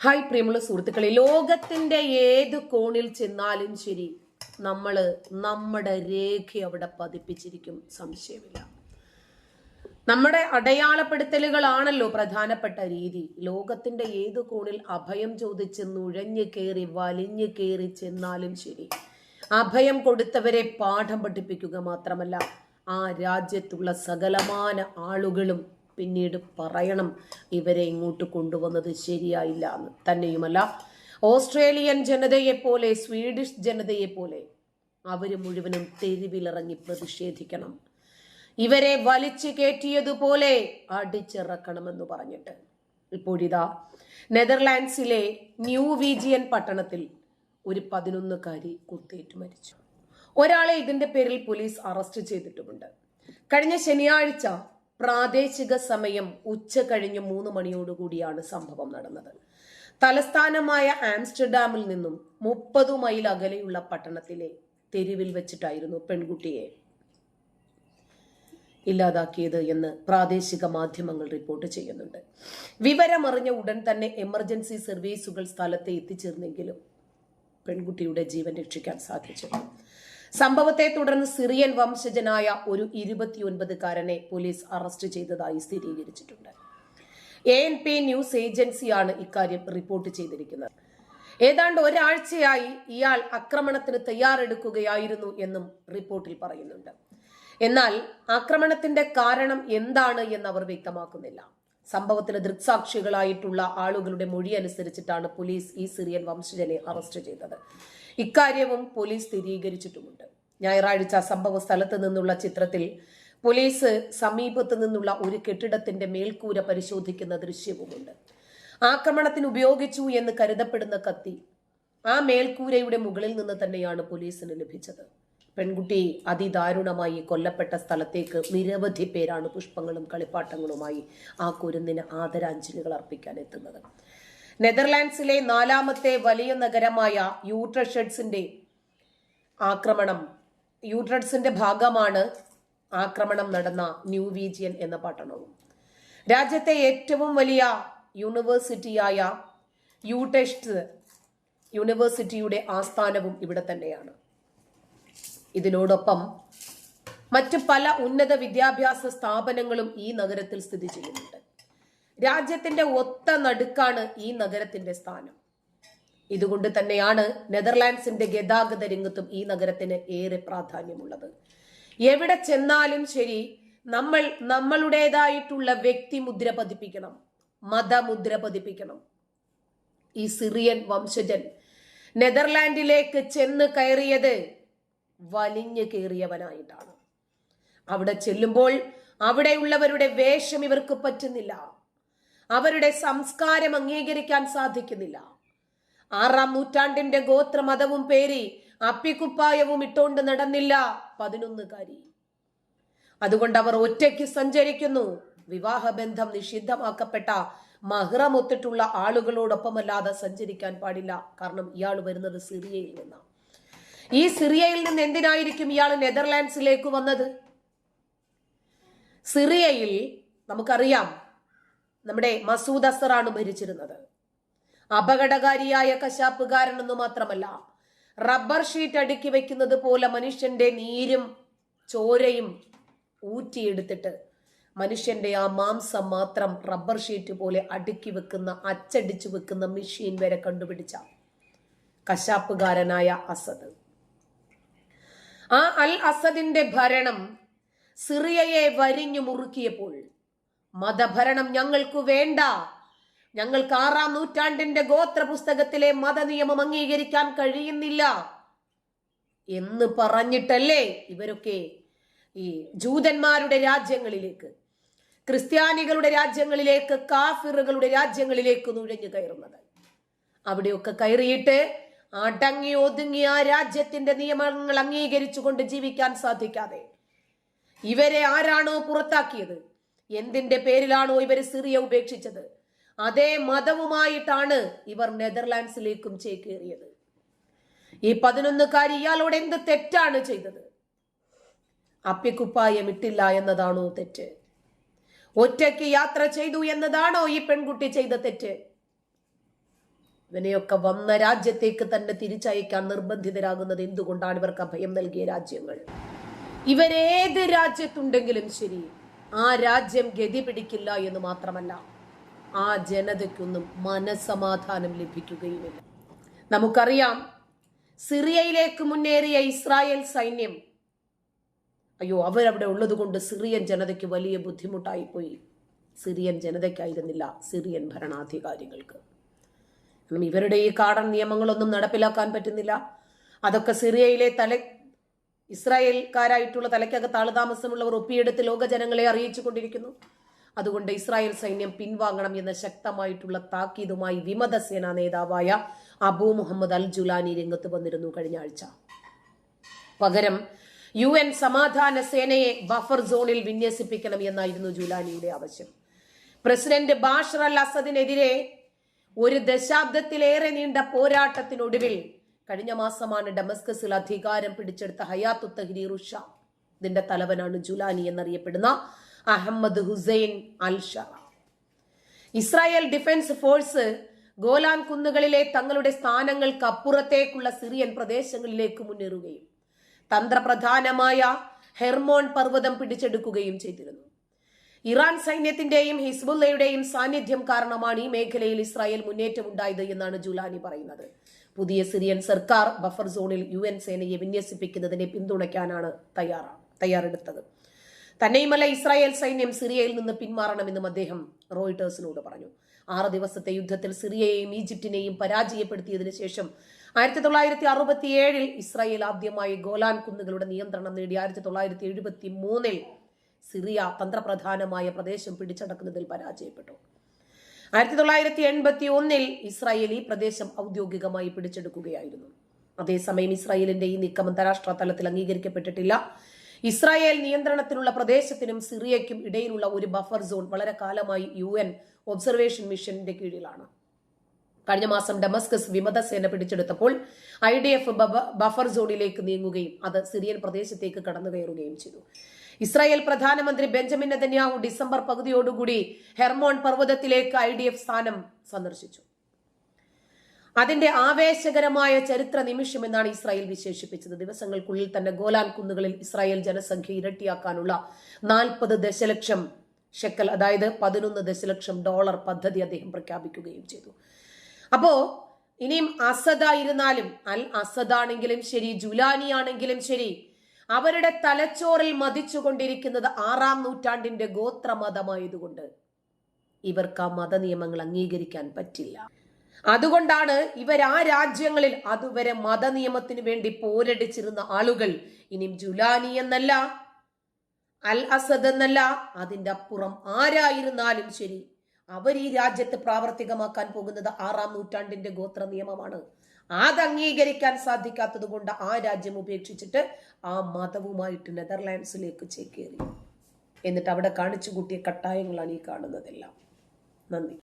Hi പ്രിയമുള്ള സുഹൃത്തുക്കളെ ലോകത്തിന്റെ ഏത് കോണിൽ ചെന്നാലും ശരി നമ്മൾ നമ്മുടെ രേഖ അവിടെ പതിപ്പിച്ചിരിക്കും. സംശയമില്ല. നമ്മുടെ അടയാളപ്പെടുത്തലുകളാണല്ലോ പ്രധാനപ്പെട്ട രീതി. ലോകത്തിന്റെ ഏത് കോണിൽ അഭയം ചോദിച്ച് നുഴഞ്ഞു കയറി വലിഞ്ഞു കയറി ചെന്നാലും ശരി അഭയം കൊടുത്തവരെ പാഠം പഠിപ്പിക്കുക മാത്രമല്ല ആ രാജ്യത്തുള്ള സകലമാന ആളുകളും പിന്നീട് പറയണം ഇവരെ ഇങ്ങോട്ട് കൊണ്ടുവന്നത് ശരിയായില്ല എന്ന്. തന്നെയുമല്ല ഓസ്ട്രേലിയൻ ജനതയെപ്പോലെ സ്വീഡിഷ് ജനതയെപ്പോലെ പോലെ അവർ മുഴുവനും തെരുവിലിറങ്ങി പ്രതിഷേധിക്കണം. ഇവരെ വലിച്ചു കയറ്റിയതുപോലെ അടിച്ചിറക്കണമെന്ന് പറഞ്ഞിട്ട്. ഇപ്പോഴിതാ നെതർലാൻഡ്സിലെ ന്യൂ വീജിയൻ പട്ടണത്തിൽ ഒരു പതിനൊന്നുകാരി കുത്തേറ്റ് മരിച്ചു. ഒരാളെ ഇതിന്റെ പേരിൽ പോലീസ് അറസ്റ്റ് ചെയ്തിട്ടുമുണ്ട്. കഴിഞ്ഞ ശനിയാഴ്ച പ്രാദേശിക സമയം ഉച്ച കഴിഞ്ഞ് മൂന്ന് മണിയോടുകൂടിയാണ് സംഭവം നടന്നത്. തലസ്ഥാനമായ ആംസ്റ്റർഡാമിൽ നിന്നും മുപ്പത് മൈൽ അകലെയുള്ള പട്ടണത്തിലെ തെരുവിൽ വെച്ചിട്ടായിരുന്നു പെൺകുട്ടിയെ ഇല്ലാതാക്കിയത് എന്ന് പ്രാദേശിക മാധ്യമങ്ങൾ റിപ്പോർട്ട് ചെയ്യുന്നുണ്ട്. വിവരമറിഞ്ഞ ഉടൻ തന്നെ എമർജൻസി സർവീസുകൾ സ്ഥലത്ത് എത്തിച്ചേർന്നെങ്കിലും പെൺകുട്ടിയുടെ ജീവൻ രക്ഷിക്കാൻ സാധിച്ചു സംഭവത്തെ തുടർന്ന് സിറിയൻ വംശജനായ ഒരു ഇരുപത്തിയൊൻപതുകാരനെ പോലീസ് അറസ്റ്റ് ചെയ്തതായി സ്ഥിരീകരിച്ചിട്ടുണ്ട്. എ എൻ പി ന്യൂസ് ഏജൻസിയാണ് ഇക്കാര്യം റിപ്പോർട്ട് ചെയ്തിരിക്കുന്നത്. ഏതാണ്ട് ഒരാഴ്ചയായി ഇയാൾ ആക്രമണത്തിന് തയ്യാറെടുക്കുകയായിരുന്നു എന്നും റിപ്പോർട്ടിൽ പറയുന്നുണ്ട്. എന്നാൽ ആക്രമണത്തിന്റെ കാരണം എന്താണ് എന്ന് അവർ വ്യക്തമാക്കുന്നില്ല. സംഭവത്തിന് ദൃക്സാക്ഷികളായിട്ടുള്ള ആളുകളുടെ മൊഴി അനുസരിച്ചിട്ടാണ് പോലീസ് ഈ സിറിയൻ വംശജനെ അറസ്റ്റ് ചെയ്തത്. ഇക്കാര്യവും പോലീസ് സ്ഥിരീകരിച്ചിട്ടുമുണ്ട്. ഞായറാഴ്ച സംഭവ സ്ഥലത്ത് നിന്നുള്ള ചിത്രത്തിൽ പോലീസ് സമീപത്ത് നിന്നുള്ള ഒരു കെട്ടിടത്തിന്റെ മേൽക്കൂര പരിശോധിക്കുന്ന ദൃശ്യവുമുണ്ട്. ആക്രമണത്തിന് ഉപയോഗിച്ചു എന്ന് കരുതപ്പെടുന്ന കത്തി ആ മേൽക്കൂരയുടെ മുകളിൽ നിന്ന് തന്നെയാണ് പോലീസിന് ലഭിച്ചത്. പെൺകുട്ടി അതിദാരുണമായി കൊല്ലപ്പെട്ട സ്ഥലത്തേക്ക് നിരവധി പേരാണ് പുഷ്പങ്ങളും കളിപ്പാട്ടങ്ങളുമായി ആ കുരുന്നിന് ആദരാഞ്ജലികൾ അർപ്പിക്കാൻ എത്തുന്നത്. നെതർലാൻഡ്സിലെ നാലാമത്തെ വലിയ നഗരമായ യൂട്രഷെഡ്സിന്റെ ആക്രമണം. യൂട്രഡ്സിന്റെ ഭാഗമാണ് ആക്രമണം നടന്ന ന്യൂ വീജിയൻ എന്ന പട്ടണവും. രാജ്യത്തെ ഏറ്റവും വലിയ യൂണിവേഴ്സിറ്റിയായ യൂടെസ്റ്റ് യൂണിവേഴ്സിറ്റിയുടെ ആസ്ഥാനവും ഇവിടെ തന്നെയാണ്. ഇതിനോടൊപ്പം മറ്റ് പല ഉന്നത വിദ്യാഭ്യാസ സ്ഥാപനങ്ങളും ഈ നഗരത്തിൽ സ്ഥിതി ചെയ്യുന്നുണ്ട്. രാജ്യത്തിന്റെ ഒത്ത നടുക്കാണ് ഈ നഗരത്തിന്റെ സ്ഥാനം. ഇതുകൊണ്ട് തന്നെയാണ് നെതർലാൻഡ്സിന്റെ ഗതാഗത രംഗത്തും ഈ നഗരത്തിന് ഏറെ പ്രാധാന്യമുള്ളത്. എവിടെ ചെന്നാലും ശരി നമ്മൾ നമ്മളുടേതായിട്ടുള്ള വ്യക്തി മുദ്ര പതിപ്പിക്കണം മതമുദ്ര പതിപ്പിക്കണം. ഈ സിറിയൻ വംശജൻ നെതർലാൻഡിലേക്ക് ചെന്ന് കയറിയത് വലിഞ്ഞു കയറിയവനായിട്ടാണ്. അവിടെ ചെല്ലുമ്പോൾ അവിടെയുള്ളവരുടെ വേഷം ഇവർക്ക് പറ്റുന്നില്ല. അവരുടെ സംസ്കാരം അംഗീകരിക്കാൻ സാധിക്കുന്നില്ല. ആറാം നൂറ്റാണ്ടിന്റെ ഗോത്രമതവും പേരി അപ്പിക്കുപ്പായവും ഇട്ടുകൊണ്ട് നടന്നില്ല പതിനൊന്നുകാരി. അതുകൊണ്ട് അവർ ഒറ്റയ്ക്ക് സഞ്ചരിക്കുന്നു. വിവാഹബന്ധം നിഷിദ്ധമാക്കപ്പെട്ട മഹ്റമൊത്തിട്ടുള്ള ആളുകളോടൊപ്പമല്ലാതെ സഞ്ചരിക്കാൻ പാടില്ല. കാരണം ഇയാൾ വരുന്നത് സിറിയയിൽ നിന്നാണ് ഈ സിറിയയിൽ നിന്ന് എന്തിനായിരിക്കും ഇയാൾ നെതർലാൻഡ്സിലേക്ക് വന്നത്? സിറിയയിൽ നമുക്കറിയാം നമ്മുടെ മസൂദ് അസറാണ് ഭരിച്ചിരുന്നത്. അപകടകാരിയായ കശാപ്പുകാരനെന്ന് മാത്രമല്ല റബ്ബർ ഷീറ്റ് അടുക്കി വെക്കുന്നത് പോലെ മനുഷ്യന്റെ നീരും ചോരയും ഊറ്റിയെടുത്തിട്ട് മനുഷ്യന്റെ ആ മാംസം മാത്രം റബ്ബർ ഷീറ്റ് പോലെ അടുക്കി വെക്കുന്ന അച്ചടിച്ചു വെക്കുന്ന മെഷീൻ വരെ കണ്ടുപിടിച്ച കശാപ്പുകാരനായ അസദ്. ആ അൽ അസദിന്റെ ഭരണം സിറിയയെ വരിഞ്ഞു മുറുക്കിയപ്പോൾ മതഭരണം ഞങ്ങൾക്ക് വേണ്ട. ഞങ്ങൾക്ക് ആറാം നൂറ്റാണ്ടിന്റെ ഗോത്ര പുസ്തകത്തിലെ മതനിയമം അംഗീകരിക്കാൻ കഴിയുന്നില്ല. എന്ന് പറഞ്ഞിട്ടല്ലേ ഇവരൊക്കെ ഈ ജൂതന്മാരുടെ രാജ്യങ്ങളിലേക്ക് ക്രിസ്ത്യാനികളുടെ രാജ്യങ്ങളിലേക്ക് കാഫിറുകളുടെ രാജ്യങ്ങളിലേക്ക് നുഴഞ്ഞു കയറുന്നത്. അവിടെയൊക്കെ കയറിയിട്ട് അടങ്ങി ഒതുങ്ങി ആ രാജ്യത്തിന്റെ നിയമങ്ങൾ അംഗീകരിച്ചുകൊണ്ട് ജീവിക്കാൻ സാധിക്കാതെ. ഇവരെ ആരാണോ പുറത്താക്കിയത്? എന്തിന്റെ പേരിലാണോ ഇവർ സിറിയ ഉപേക്ഷിച്ചത്? അതേ മതവുമായിട്ടാണ് ഇവർ നെതർലാൻഡ്സിലേക്കും ചേക്കേറിയത്. ഈ പതിനൊന്നുകാരി ഇയാളോട് എന്ത് തെറ്റാണ് ചെയ്തത്? അപ്പിക്കുപ്പായം ഇട്ടില്ല എന്നതാണോ തെറ്റ്? ഒറ്റയ്ക്ക് യാത്ര ചെയ്തു എന്നതാണോ ഈ പെൺകുട്ടി ചെയ്ത തെറ്റ്? ഇവനെയൊക്കെ വന്ന രാജ്യത്തേക്ക് തന്നെ തിരിച്ചയക്കാൻ നിർബന്ധിതരാകുന്നത് എന്തുകൊണ്ടാണ് ഇവർക്ക് അഭയം നൽകിയ രാജ്യങ്ങൾ? ഇവരേത് രാജ്യത്തുണ്ടെങ്കിലും ശരി. ആ രാജ്യം ഗതി പിടിക്കില്ല എന്ന് മാത്രമല്ല ആ ജനതയ്ക്കൊന്നും മനസമാധാനം ലഭിക്കുകയുമില്ല. നമുക്കറിയാം സിറിയയിലേക്ക് മുന്നേറിയ ഇസ്രായേൽ സൈന്യം അയ്യോ അവരവിടെ ഉള്ളത് കൊണ്ട് സിറിയൻ ജനതയ്ക്ക് വലിയ ബുദ്ധിമുട്ടായിപ്പോയി. സിറിയൻ ജനതയ്ക്കായിരുന്നില്ല സിറിയൻ ഭരണാധികാരികൾക്ക്. കാരണം ഇവരുടെ ഈ കാടൻ നിയമങ്ങളൊന്നും നടപ്പിലാക്കാൻ പറ്റുന്നില്ല. അതൊക്കെ സിറിയയിലെ തല ഇസ്രായേൽക്കാരായിട്ടുള്ള തലയ്ക്കകത്ത് ആളുതാമസമുള്ളവർ ഒപ്പിയെടുത്ത് ലോക ജനങ്ങളെ അറിയിച്ചു കൊണ്ടിരിക്കുന്നു. അതുകൊണ്ട് ഇസ്രായേൽ സൈന്യം പിൻവാങ്ങണം എന്ന ശക്തമായിട്ടുള്ള താക്കീതുമായി വിമത സേനാ നേതാവായ അബു മുഹമ്മദ് അൽ ജുലാനി രംഗത്ത് വന്നിരുന്നു കഴിഞ്ഞ ആഴ്ച. പകരം യു എൻ സമാധാന സേനയെ ബഫർ സോണിൽ വിന്യസിപ്പിക്കണം എന്നായിരുന്നു ജുലാനിയുടെ ആവശ്യം. പ്രസിഡന്റ് ബാഷർ അൽ അസദിനെതിരെ ഒരു ദശാബ്ദത്തിലേറെ നീണ്ട പോരാട്ടത്തിനൊടുവിൽ കഴിഞ്ഞ മാസമാണ് ഡമസ്കസിൽ അധികാരം പിടിച്ചെടുത്ത ഹയാത്തു തഹ്രീർ ഷാ ഇതിന്റെ തലവനാണ് ജുലാനി എന്നറിയപ്പെടുന്ന Ahmed Hussein al Sha Israel defence force Golan കുന്നുകളിലെ തങ്ങളുടെ സ്ഥാനങ്ങൾക്ക് അപ്പുറത്തേക്കുള്ള സിറിയൻ പ്രദേശങ്ങളിലേക്ക് മുന്നേറുകയും തന്ത്രപ്രധാനമായ ഹെർമോൺ പർവതം പിടിച്ചെടുക്കുകയും ചെയ്തിരുന്നു. ഇറാൻ സൈന്യത്തിന്റെയും ഹിസ്ബുല്ലയുടെയും സാന്നിധ്യം കാരണമാണ് ഈ മേഖലയിൽ ഇസ്രായേൽ മുന്നേറ്റം ഉണ്ടായത് എന്നാണ് ജുലാനി പറയുന്നത്. പുതിയ സിറിയൻ സർക്കാർ ബഫർ സോണിൽ യു എൻ സേനയെ വിന്യസിപ്പിക്കുന്നതിനെ പിന്തുണയ്ക്കാനാണ് തയ്യാറാ തയ്യാറെടുത്തത്. തന്നെയുമല്ല ഇസ്രായേൽ സൈന്യം സിറിയയിൽ നിന്ന് പിന്മാറണമെന്നും അദ്ദേഹം റോയിട്ടേഴ്സിനോട് പറഞ്ഞു. ആറ് ദിവസത്തെ യുദ്ധത്തിൽ സിറിയയെയും ഈജിപ്തിനെയും പരാജയപ്പെടുത്തിയതിനു ശേഷം ആയിരത്തി തൊള്ളായിരത്തി അറുപത്തിയേഴിൽ ഇസ്രായേൽ ആദ്യമായി ഗോലാൻ കുന്നുകളുടെ നിയന്ത്രണം നേടി. ആയിരത്തി തൊള്ളായിരത്തി എഴുപത്തി മൂന്നിൽ സിറിയ തന്ത്രപ്രധാനമായ പ്രദേശം പിടിച്ചടക്കുന്നതിൽ പരാജയപ്പെട്ടു. ആയിരത്തി തൊള്ളായിരത്തി എൺപത്തി ഒന്നിൽ ഇസ്രായേൽ ഈ പ്രദേശം ഔദ്യോഗികമായി പിടിച്ചെടുക്കുകയായിരുന്നു. അതേസമയം ഇസ്രായേലിന്റെ ഈ നീക്കം അന്താരാഷ്ട്ര തലത്തിൽ അംഗീകരിക്കപ്പെട്ടിട്ടില്ല. ഇസ്രായേൽ നിയന്ത്രണത്തിലുള്ള പ്രദേശത്തിനും സിറിയയ്ക്കും ഇടയിലുള്ള ഒരു ബഫർ സോൺ വളരെ കാലമായി യു എൻ ഒബ്സർവേഷൻ മിഷന്റെ കീഴിലാണ്. കഴിഞ്ഞ മാസം ഡമസ്കസ് വിമതസേന പിടിച്ചെടുത്തപ്പോൾ ഐ ഡി എഫ് ബഫർ സോണിലേക്ക് നീങ്ങുകയും അത് സിറിയൻ പ്രദേശത്തേക്ക് കടന്നു കയറുകയും ചെയ്തു. ഇസ്രായേൽ പ്രധാനമന്ത്രി ബെഞ്ചമിൻ നെതന്യാഹു ഡിസംബർ പകുതിയോടുകൂടി ഹെർമോൺ പർവതത്തിലേക്ക് ഐ ഡി എഫ് സ്ഥാനം സന്ദർശിച്ചു. അതിന്റെ ആവേശകരമായ ചരിത്ര നിമിഷം എന്നാണ് ഇസ്രായേൽ വിശേഷിപ്പിച്ചത്. ദിവസങ്ങൾക്കുള്ളിൽ തന്നെ ഗോലാൻ കുന്നുകളിൽ ഇസ്രായേൽ ജനസംഖ്യ ഇരട്ടിയാക്കാനുള്ള നാൽപ്പത് ദശലക്ഷം ഷെക്കൽ അതായത് പതിനൊന്ന് ദശലക്ഷം ഡോളർ പദ്ധതി അദ്ദേഹം പ്രഖ്യാപിക്കുകയും ചെയ്തു. അപ്പോ ഇനിയും ഇരുന്നാലും അൽ അസദാണെങ്കിലും ശരി ജുലാനി ആണെങ്കിലും ശരി അവരുടെ തലച്ചോറിൽ മതിച്ചുകൊണ്ടിരിക്കുന്നത് ആറാം നൂറ്റാണ്ടിന്റെ ഗോത്രമതമായതുകൊണ്ട് ഇവർക്ക് ആ മതനിയമങ്ങൾ അംഗീകരിക്കാൻ പറ്റില്ല. അതുകൊണ്ടാണ് ഇവർ ആ രാജ്യങ്ങളിൽ അതുവരെ മതനിയമത്തിന് വേണ്ടി പോരടിച്ചിരുന്ന ആളുകൾ ഇനിയും ജുലാനി എന്നല്ല അൽ അസദ് എന്നല്ല അതിന്റെ അപ്പുറം ആരായിരുന്നാലും ശരി അവർ ഈ രാജ്യത്ത് പ്രാവർത്തികമാക്കാൻ പോകുന്നത് ആറാം നൂറ്റാണ്ടിന്റെ ഗോത്ര നിയമമാണ് അത് അംഗീകരിക്കാൻ സാധിക്കാത്തത് കൊണ്ട് ആ രാജ്യം ഉപേക്ഷിച്ചിട്ട് ആ മതവുമായിട്ട് നെതർലാൻഡ്സിലേക്ക് ചേക്കേറി. എന്നിട്ട് അവിടെ കാണിച്ചു കൂട്ടിയ കട്ടായങ്ങളാണ് ഈ കാണുന്നതെല്ലാം. നന്ദി.